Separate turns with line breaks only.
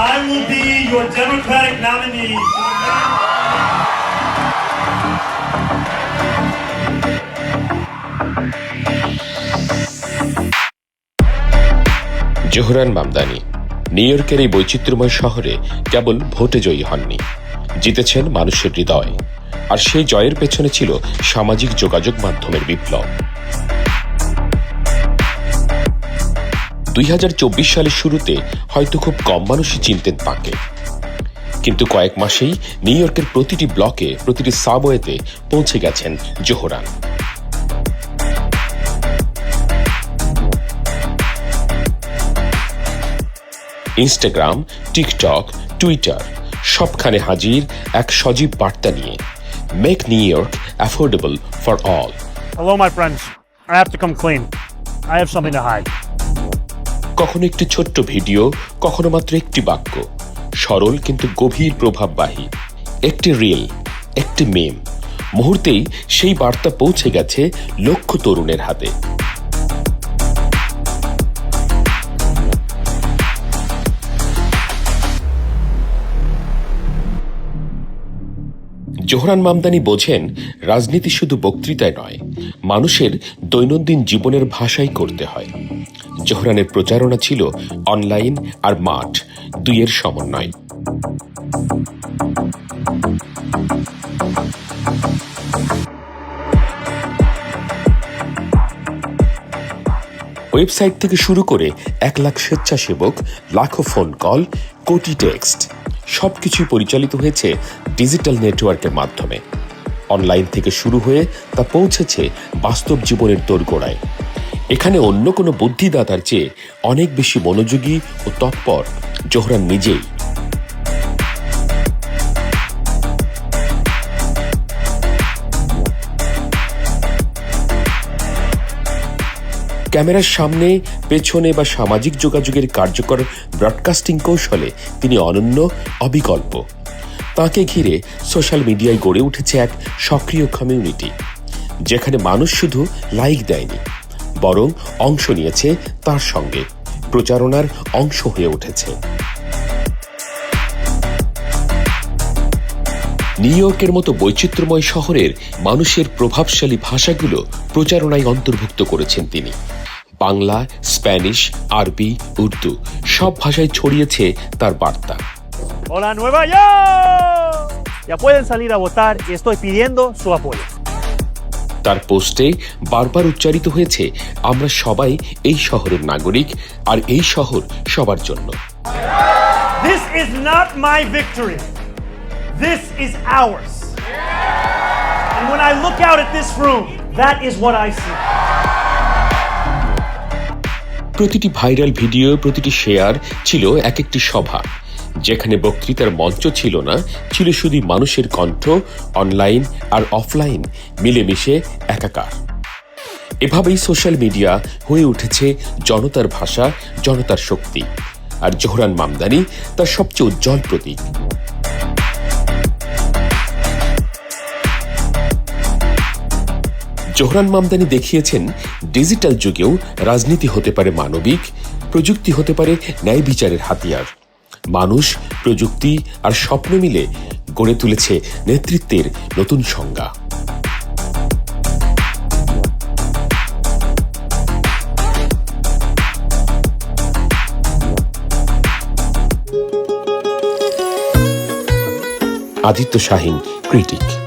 I will be your Democratic nominee.
Zohran Mamdani, New ইয়র্কের এই বৈচিত্র্যময় শহরে কেবল ভোটে জয়ী হননি। জিতেছেন মানুষের হৃদয়। আর সেই জয়ের পেছনে ছিল সামাজিক যোগাযোগ মাধ্যমের বিপ্লব। দুই হাজার চব্বিশ সালের শুরুতে হয়তো খুব কম মানুষই চিনতেন তাকে কিন্তু কয়েক মাসেই নিউ ইয়র্কের প্রতিটি ব্লকে প্রতিটি সাবওয়েতে পৌঁছে গেছেন জোহরান ইনস্টাগ্রাম টিকটক টুইটার সবখানে হাজির এক সজীব বার্তা নিয়ে make New York affordable for all
Hello, my friends. I have to come clean. I have something to hide.
কখনো একটি ছোট্ট ভিডিও, কখনো মাত্র একটি বাক্য। সরল কিন্তু গভীর প্রভাববাহী। একটি রিল, একটি মেম মুহূর্তেই সেই বার্তা পৌঁছে গেছে লক্ষ তরুণের হাতে। জোহরান মামদানি বোঝেন, রাজনীতি শুধু বক্তৃতায় নয়, মানুষের দৈনন্দিন জীবনের ভাষাই করতে হয়। জোহরানের প্রচারণা ছিল অনলাইন আর মাঠ, দুইয়ের সমন্বয়। ওয়েবসাইট থেকে শুরু করে এক লাখ স্বেচ্ছাসেবক, লাখো ফোন কল, কোটি টেক্সট, সবকিছুই পরিচালিত হয়েছে ডিজিটাল নেটওয়ার্কের মাধ্যমে। অনলাইন থেকে শুরু হয়ে তা পৌঁছেছে বাস্তব জীবনের দোরগোড়ায়। এখানে অন্য কোনো বুদ্ধিদাতার চেয়ে অনেক বেশি মনোযোগী ও তৎপর জোহরান নিজেই। ক্যামেরার সামনে, পেছনে বা সামাজিক যোগাযোগের কার্যকর ব্রডকাস্টিং কৌশলে তিনি অনন্য, অবিকল্প। তাকে ঘিরে সোশ্যাল মিডিয়ায় গড়ে উঠেছে এক সক্রিয় কমিউনিটি, যেখানে মানুষ শুধু লাইক দেয়নি। বরং অংশ নিয়েছে তার সঙ্গে। প্রচারণার অংশ হয়ে উঠেছে। নিউ ইয়র্কের মতো বৈচিত্র্যময় শহরের মানুষের প্রভাবশালী ভাষাগুলো প্রচারণায় অন্তর্ভুক্ত করেছেন তিনি। বাংলা স্প্যানিশ আরবি উর্দু সব ভাষায় ছড়িয়েছে তার বার্তা।
Hola, Nueva York. Ya pueden salir a votar. Y estoy pidiendo su apoyo.
তার পোস্টে বারবার উচ্চারিত হয়েছে আমরা সবাই এই শহরের নাগরিক আর এই শহর সবার জন্য
This is not my victory. This is ours. And when I look out at this room, that is what I see.
প্রতিটি ভাইরাল ভিডিও প্রতিটি শেয়ার ছিল এক একটি সভা যেখানে বক্তৃতার মঞ্চ ছিল না, ছিল শুধু মানুষের কণ্ঠ অনলাইন আর অফলাইন মিলেমিশে একাকার। এভাবেই সোশ্যাল মিডিয়া হয়ে উঠেছে জনতার ভাষা, জনতার শক্তি। আর জোহরান মামদানি তার সবচেয়ে উজ্জ্বল প্রতীক। জোহরান মামদানি দেখিয়েছেন ডিজিটাল যুগেও রাজনীতি হতে পারে মানবিক, প্রযুক্তি হতে পারে ন্যায় বিচারের হাতিয়ার। মানুষ প্রযুক্তি আর স্বপ্ন মিলে গড়ে তুলেছে নেতৃত্বের নতুন সংজ্ঞা। আদিত্য শাহিন ক্রিটিক।